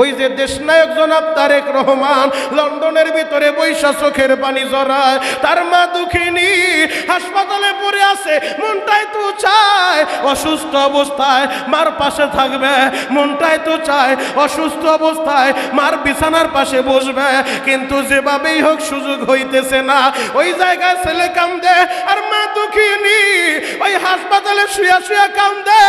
ওই যে দেশনায়ক জনাব তারেক রহমান লন্ডনের ভিতরে বৈশা চোখের পানি জড়ায়, তার মা দুঃখিনী হাসপাতালে পড়ে আছে, মনটাই তো চায় অসুস্থ অবস্থায় মার পাশে থাকবে, মনটাই তো চায় অসুস্থ অবস্থায় মার বিছানার পাশে বসবে, কিন্তু যেভাবেই হোক সুযোগ হইতেছে না। ওই জায়গায় ছেলে কান্দে, আর মা দুঃখিনী ওই হাসপাতালে শুয়া শুয়া কান্দে।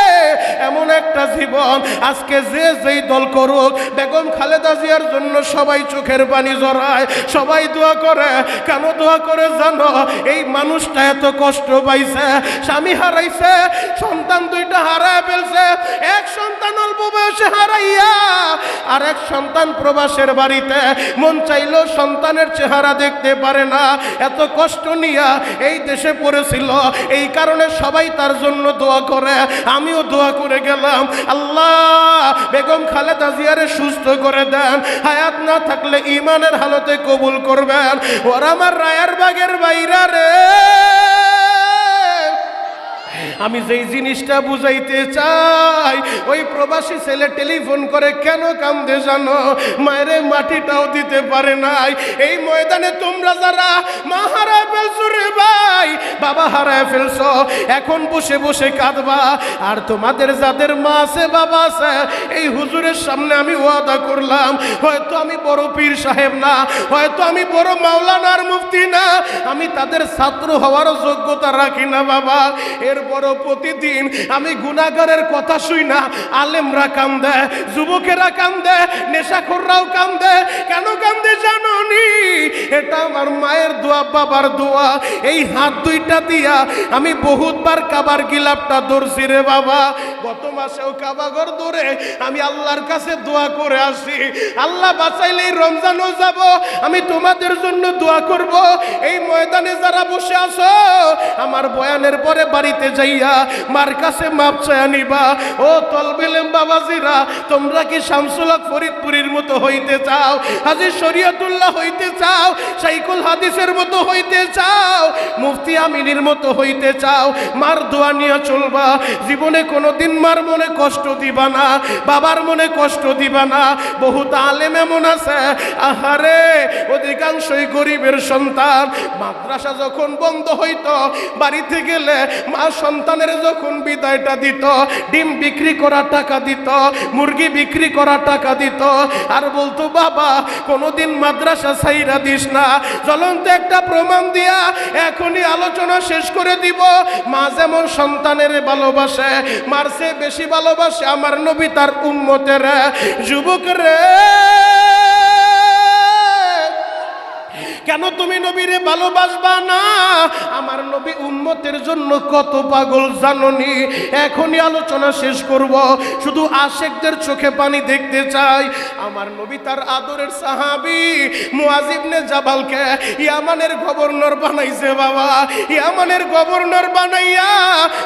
এমন একটা জীবন আজকে যে যেই দল করুক বেগম খালেদা জিয়ার জন্য সবাই চোখের পানি জড়ায়, সবাই দোয়া করে, কেন দোয়া করে জানো? এই মানুষটা এত কষ্ট পাইছে, স্বামী হারাইছে, সন্তান দুইটা হারায় ফেলছে, এক সন্তান অল্প বয়সে হারাইয়া, আর এক সন্তান প্রবাসের বাড়িতে, মন চাইলেও সন্তানের চেহারা দেখতে পারে না, এত কষ্ট নিয়া এই দেশে পড়েছিল, এই কারণে সবাই তার জন্য দোয়া করে, আমিও দোয়া করে গেলাম, আল্লাহ, বেগম খালেদা জিয়ারে সুস্থ করে দেন। হায়াত না থাকলে ইমানের হালতে কবুল করবেন। ওর আমার রায়ের বাগের বাইরা রে। আমি যেই জিনিসটা বুঝাইতে চাই, ওই প্রবাসী ছেলে টেলিফোন করে, কেন কান্দে জানো? মায়ের মাটিটাও দিতে পারে নাই। এই ময়দানে তোমরা যারা, মা হারায় ফেলছো রে ভাই, বাবা হারায় ফেলছো এখন বসে বসে কাঁদবা। আর তোমাদের যাদের মা আছে, বাবা আছে, এই হুজুরের সামনে আমি ওয়াদা করলাম, হয়তো আমি বড় পীর সাহেব না, হয়তো আমি বড় মাওলানার মুফতি না, আমি তাদের ছাত্র হওয়ার যোগ্যতা রাখি না বাবা। এরপরও প্রতিদিন। আমি গুণাগারের কথা শুই না, আলেমরা কান্দে, যুবকেরা কান্দে, নেশাখোররাও কান্দে। কেন কান্দে জানো নি? এটা আমার মায়ের দোয়া, বাবার দোয়া। এই হাত দুইটা দিয়া আমি বহুতবার কাবার গিলাপটা ধরছি রে বাবা। গত মাসেও কাবাগর ধরে আমি আল্লাহর কাছে দোয়া করে আসি। আল্লাহ বাঁচাইলে এই রমজানও যাব, আমি তোমাদের জন্য দোয়া করব। এই ময়দানে যারা বসে আছো, আমার বয়ানের পরে বাড়িতে যাইয়া মার কাছে মাপ চায়া নিবা। ও তলবেলেম বাবাজিরা, তোমরা কি শামসুলাক ফরিদপুরীর মতো হইতে চাও? হাজি শরিয়তুল্লাহ হইতে চাও? সাইকুল হাদিসের মতো হইতে চাও? মুফতি আমিনীর মতো হইতে চাও? মার দোয়া নিয়ে চলবা। জীবনে কোনোদিন মার মনে কষ্ট দিবা না, বাবার মনে কষ্ট দিবা না। বহুত আলেম এমন আছে। আহারে, অধিকাংশই গরিবের সন্তান। মাদ্রাসা যখন বন্ধ হইত, বাড়িতে গেলে মা সন্তানের যখন বিদায়টা দিত, ডিম বিক্রি করা টাকা দিত, মুরগি বিক্রি করা টাকা দিত, আর বলতো, বাবা, কোনোদিন মাদ্রাসা সাইরা দিস না। জ্বলন্ত একটা প্রমাণ দিয়া এখনই আলোচনা শেষ করে দিব। মা যেমন সন্তানের ভালোবাসে, মার চেয়ে বেশি ভালোবাসে আমার নবী তার উম্মতের। যুবক রে কেন তুমি নবীরে ভালোবাসবা না? আমার নবী উন্মতের জন্য কত পাগল জাননি? এখনই আলোচনা শেষ করব। শুধু আশেকদের চোখে পানি দেখতে চাই। আমার নবী তার আদরের সাহাবি মুয়াজিবনে জাবালকে ইয়ামানের গভর্নর বানাইছে বাবা। ইয়ামানের গভর্নর বানাইয়া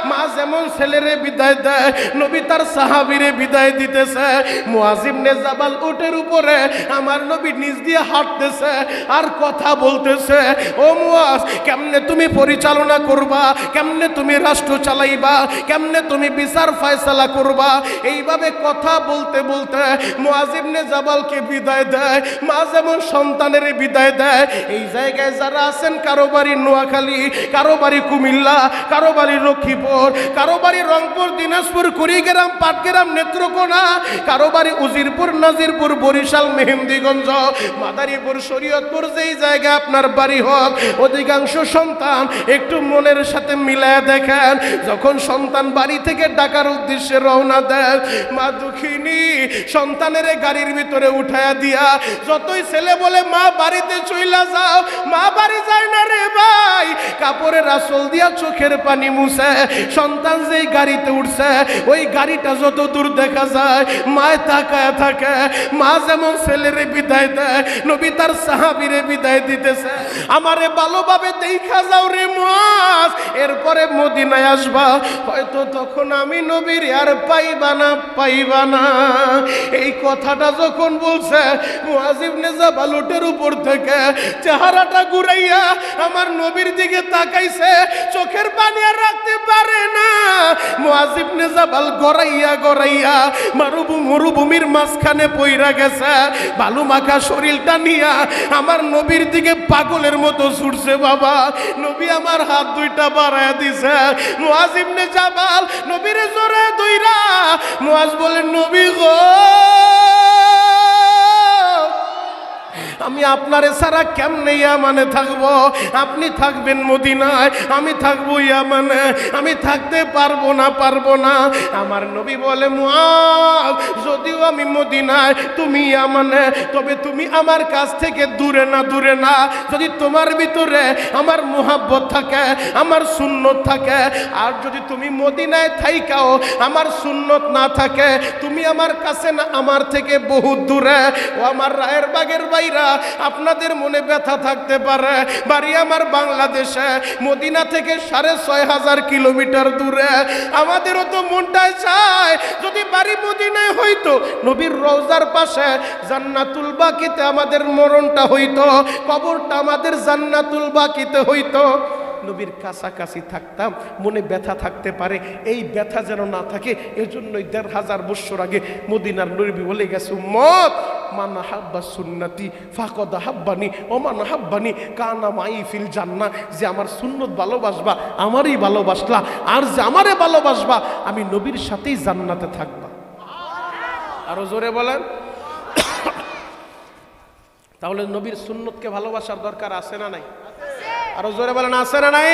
মা যেমন ছেলেরে বিদায় দেয়, নবী তার সাহাবিরে বিদায় দিতেছে। মুয়াজিবনে জাবাল উটের উপরে আমার নবী নিজ দিয়ে হাঁটতেছে। আর কথা বলতেছে, ও মুয়াজ, কেমনে তুমি পরিচালনা করবা? কেমনে তুমি রাষ্ট্র চালাইবা? কেমনে তুমি বিচার ফয়সালা করবা? এইভাবে কথা বলতে বলতে মুয়াজিবনে জাবালকে বিদায় দেয়, মা যেমন সন্তানের বিদায় দেয়। এই জায়গায় যারা আছেন, কারও বাড়ি নোয়াখালী, কারও বাড়ি কুমিল্লা, কারও বাড়ি লক্ষ্মীপুর, কারও বাড়ি রংপুর, দিনাজপুর, কুড়িগ্রাম, পাটগ্রাম, নেত্রকোনা, কারও বাড়ি উজিরপুর, নাজিরপুর, বরিশাল, মেহেন্দিগঞ্জ, মাদারীপুর, শরীয়তপুর, যেই জায়গায় আপনার বাড়ি হোক, অধিকাংশ সন্তান একটু মনের সাথে মিলায় দেখেন। যখন সন্তান বাড়ি থেকে ডাকার উদ্দেশ্যে রওনা দেন মা দুঃখিনী, সন্তানের গাড়ির ভিতরে উঠায় দিয়া, যতই ছেলে বলে মা বাড়িতে চইলা যাও, মা বাড়ি যায় কাপড়ের আসল দিয়া চোখের পানি মুছে, সন্তান যেই গাড়িতে উঠছে, ওই গাড়িটা যত দূর দেখা যায়, মায় তাকায় থাকে, মা যেমন ছেলেরে বিদায় দেয়, নবী তার সাহাবিরে বিদায় দিতেছে। আমারে ভালোভাবে দেখা যাও রে মাস এরপরে মদিনায় আসবা, হয়তো তখন আমি নবীর আর পাইবা না পাইবা না। এই কথাটা যখন বলছে মুআজিব নেজা বালুটের উপর থেকে চেহারাটা ঘুরাইয়া আমার নবীর দিকে তাকাইছে, চোখের পানি আর রাখতে পারে না। মুআজিব নেজা বাল গড়াইয়া গড়াইয়া মারুভূ মরুভূমির মাঝখানে পইরা গেছে। বালু মাখা শরীরটা নিয়া আমার নবীর দিকে পাগলের মতো ছুটছে বাবা। নবী আমার হাত দুইটা বাড়ায় দিছে। মুআজিব নে জাবাল নবীর জোরে দইরা মুআজ বলে, নবী গো আমি আপনারে সারা কেমনে ইয়ামানে থাকব? আপনি থাকবেন মদিনায়, আমি থাকব ইয়ামানে। আমি থাকতে পারব না পারব না। আমার নবী বলে, মুআজ, যদিও আমি মদিনায়, তুমি ইয়ামানে, তবে তুমি আমার কাছ থেকে দূরে না দূরে না। যদি তোমার ভিতরে আমার মোহাব্বত থাকে, আমার সুন্নত থাকে, আর যদি তুমি মদিনায় থাইকাও, আমার সুন্নত না থাকে, তুমি আমার কাছে না, আমার থেকে বহু দূরে। ও আমার রায়ের বাগের বাইরা আপনাদের মনে ব্যথা থাকতে পারে। বাড়ি আমার বাংলাদেশে, মদিনা থেকে সাড়ে ছয় হাজার কিলোমিটার দূরে। আমাদেরও তো মনটায় চায়, যদি বাড়ি মদিনায় হইতো, নবীর রওজার পাশে জান্নাতুল বাকিতে আমাদের মরণটা হইতো, কবরটা আমাদের জান্নাতুল বাকিতে হইতো। নবীর কাছাকাছি থাকতাম, মনে ব্যথা থাকতে পারে, এই ব্যথা যেন না থাকে, এজন্যই দেড় হাজার বৎসর আগে মদিনার নবী বলে গেছে মত মান হাব্বা সুন্নতি ফাকদ হাব্বানি হাব্বানি কানা মাই ফিল জান্না যে আমার সুন্নত ভালোবাসবা, আমারই ভালোবাসলা, আর যে আমারে ভালোবাসবা, আমি নবীর সাথেই জান্নাতে থাকবা। আরও জোরে বলেন। তাহলে নবীর সুন্নতকে ভালোবাসার দরকার আছে না নাই? আরও জোরে বলেন, আছে না নাই?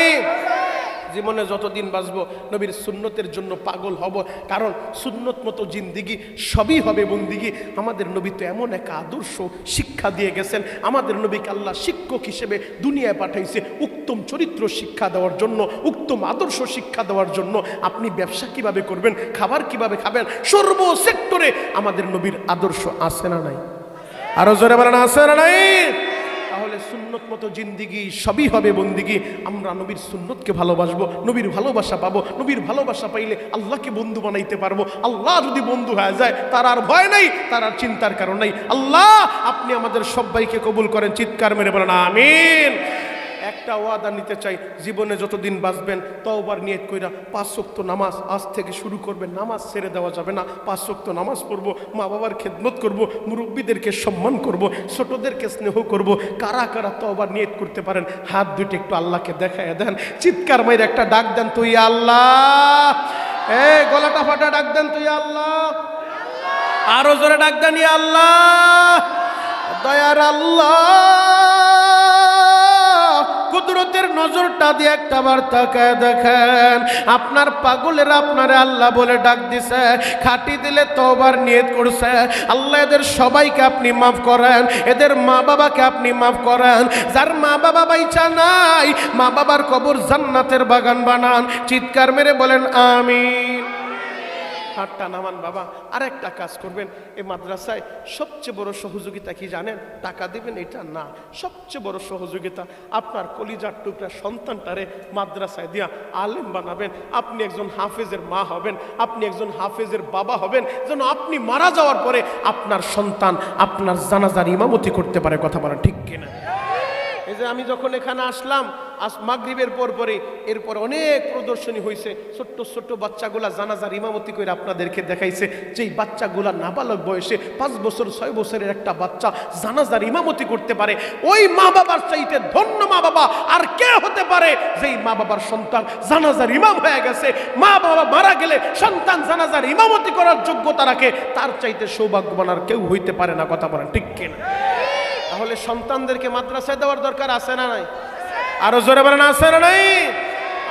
জীবনে যতদিন বাঁচব, নবীর সুন্নতের জন্য পাগল হব। কারণ সুন্নত মতো জিন্দিগি সবই হবে বন্দিগি। আমাদের নবী তো এমন এক আদর্শ শিক্ষা দিয়ে গেছেন। আমাদের নবীকে আল্লাহ শিক্ষক হিসেবে দুনিয়ায় পাঠাইছে উত্তম চরিত্র শিক্ষা দেওয়ার জন্য, উত্তম আদর্শ শিক্ষা দেওয়ার জন্য। আপনি ব্যবসা কীভাবে করবেন, খাবার কীভাবে খাবেন, সর্ব সেক্টরে আমাদের নবীর আদর্শ আছে না নাই? আরও জোরে বলেন, আছে না নাই? তাহলে সুন্নত মতো জিন্দিগি সবই হবে বন্দিগি। আমরা নবীর সুন্নতকে ভালোবাসবো, নবীর ভালোবাসা পাবো, নবীর ভালোবাসা পাইলে আল্লাহকে বন্ধু বানাইতে পারব। আল্লাহ যদি বন্ধু হয়ে যায়, তার আর ভয় নাই, তার আর চিন্তার কারণ নাই। আল্লাহ, আপনি আমাদের সবাইকে কবুল করেন, চিৎকার মেরে বলেন, আমিন। একটা ওয়াদা নিতে চাই, জীবনে যতদিন বাঁচবেন, তওবার নিয়ত কইরা পাঁচ শক্ত নামাজ আজ থেকে শুরু করবেন। নামাজ ছেড়ে দেওয়া যাবে না। পাঁচ শক্ত নামাজ পড়ব মা বাবার খেদমত করব, মুরব্বীদেরকে সম্মান করব, ছোটদেরকে স্নেহ করব। কারা কারা তওবার নিয়ত করতে পারেন? হাত দুইটা একটু আল্লাহকে দেখায় দেন। চিৎকার মাইর একটা ডাক দেন, তুই আল্লাহ! এ, গলাটা ফাটা, ডাক দেন, তুই আল্লাহ! আরও জোরে ডাক দেন আল্লাহ! দয়ার আল্লাহ! কুদরতের নজরটা দিয়ে একটা বার তাকায় দেখেন। আপনার পাগলের আপনারে আল্লাহ বলে ডাক দিছে, খাটি দিলে তোবার নিয়ত করছে। আল্লাহ এদের সবাইকে আপনি মাফ করেন, এদের মা বাবাকে আপনি মাফ করেন। যার মা বাবা বাইচা নাই, মা বাবার কবর জান্নাতের বাগান বানান। চিৎকার মেরে বলেন, আমিন। হাতটা নামান বাবা আর একটা কাজ করবেন, এই মাদ্রাসায় সবচেয়ে বড় সহযোগিতা কি জানেন? টাকা দিবেন, এটা না। সবচেয়ে বড় সহযোগিতা আপনার কলিজার টুকরা সন্তানটারে মাদ্রাসায় দিয়া আলেম বানাবেন। আপনি একজন হাফেজের মা হবেন, আপনি একজন হাফেজের বাবা হবেন, যেন আপনি মারা যাওয়ার পরে আপনার সন্তান আপনার জানাজার ইমামতি করতে পারে, কথা বলা ঠিক কিনা? এই যে আমি যখন এখানে আসলাম আজ মাগরিবের পর পরে এরপর অনেক প্রদর্শনী হয়েছে ছোট্ট ছোট্ট বাচ্চাগুলা জানাজার ইমামতি করে আপনাদেরকে দেখাইছে। যেই বাচ্চাগুলা নাবালক বয়সে পাঁচ বছর, ছয় বছরের একটা বাচ্চা জানাজার ইমামতি করতে পারে, ওই মা বাবার চাইতে ধন্য মা বাবা আর কে হতে পারে? যেই মা বাবার সন্তান জানাজার ইমাম হয়ে গেছে মা বাবা মারা গেলে সন্তান জানাজার ইমামতি করার যোগ্যতা রাখে, তার চাইতে সৌভাগ্যবান আর কেউ হইতে পারে না, কথা বলেন ঠিক কিনা? তাহলে সন্তানদেরকে মাদ্রাসায় দেওয়ার দরকার আছে না নাই? আরও জোরে বলেন, আছে না নাই?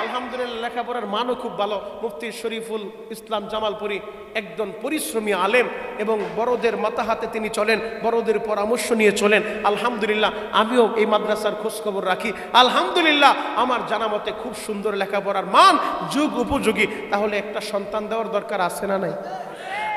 আলহামদুলিল্লাহ, লেখাপড়ার মানও খুব ভালো। মুফতি শরীফুল ইসলাম জামালপুরি একজন পরিশ্রমী আলেম এবং বড়দের মাথা হাতে তিনি চলেন, বড়দের পরামর্শ নিয়ে চলেন। আলহামদুলিল্লাহ, আমিও এই মাদ্রাসার খোঁজখবর রাখি। আলহামদুলিল্লাহ, আমার জানা মতে খুব সুন্দর লেখাপড়ার মান, যুগ উপযোগী। তাহলে একটা সন্তান দেওয়ার দরকার আছে না নাই?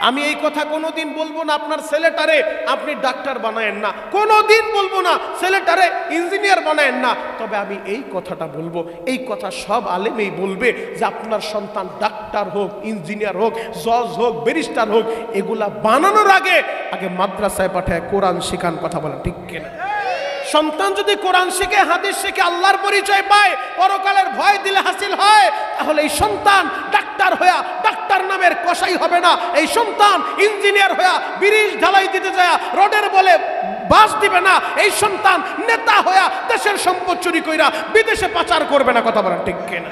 আমি এই কথা কোনোদিন বলব না, আপনার ছেলেটারে আপনি ডাক্তার বানায়েন না। কোনোদিন বলব না, ছেলেটারে ইঞ্জিনিয়ার বানায়েন না। তবে আমি এই কথাটা বলব, এই কথা সব আলেমেই বলবে যে আপনার সন্তান ডাক্তার হোক, ইঞ্জিনিয়ার হোক, জজ হোক, ব্যারিস্টার হোক, এগুলা বানানোর আগে আগে মাদ্রাসায় পাঠায়, কোরআন শিখান, কথা বলা ঠিক কিনা? সন্তান যদি কোরআন শিখে, হাদিস শিখে, আল্লাহর পরিচয় পায়, পরকালের ভয় দিলে হাসিল হয়, তাহলে এই সন্তান ডাক্তার হইয়া ডাক্তার নামের কসাই হবে না। এই সন্তান ইঞ্জিনিয়ার হইয়া ব্রিজ ঢালাই দিতে যায় রোডের বলে বাস দিবে না। এই সন্তান নেতা হইয়া দেশের সম্পদ চুরি কইরা বিদেশে পাচার করবে না, কথা বলা ঠিক কিনা?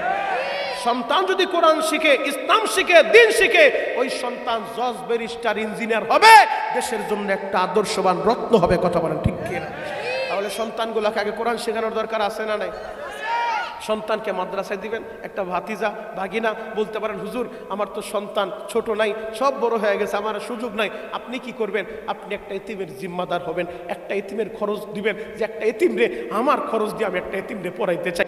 সন্তান যদি কোরআন শিখে, ইসলাম শিখে, দিন শিখে, ওই সন্তান জজ, ব্যারিস্টার, ইঞ্জিনিয়ার হবে। দেশের জন্য একটা আদর্শবান রত্ন হবে, কথা বলেন ঠিক কিনা? তাহলে সন্তানগুলোকে আগে কোরআন শেখানোর দরকার আছে না নাই? সন্তানকে মাদ্রাসায় দিবেন, একটা ভাতিজা, ভাগিনা বলতে পারেন, হুজুর, আমার তো সন্তান ছোট নাই, সব বড় হয়ে গেছে, আমার সুযোগ নাই, আপনি কি করবেন? আপনি একটা এতিমের জিম্মাদার হবেন, একটা এতিমের খরচ দিবেন, যে একটা এতিম রে, আমার খরচ দিয়ে আমি একটা এতিম রে পড়াইতে চাই।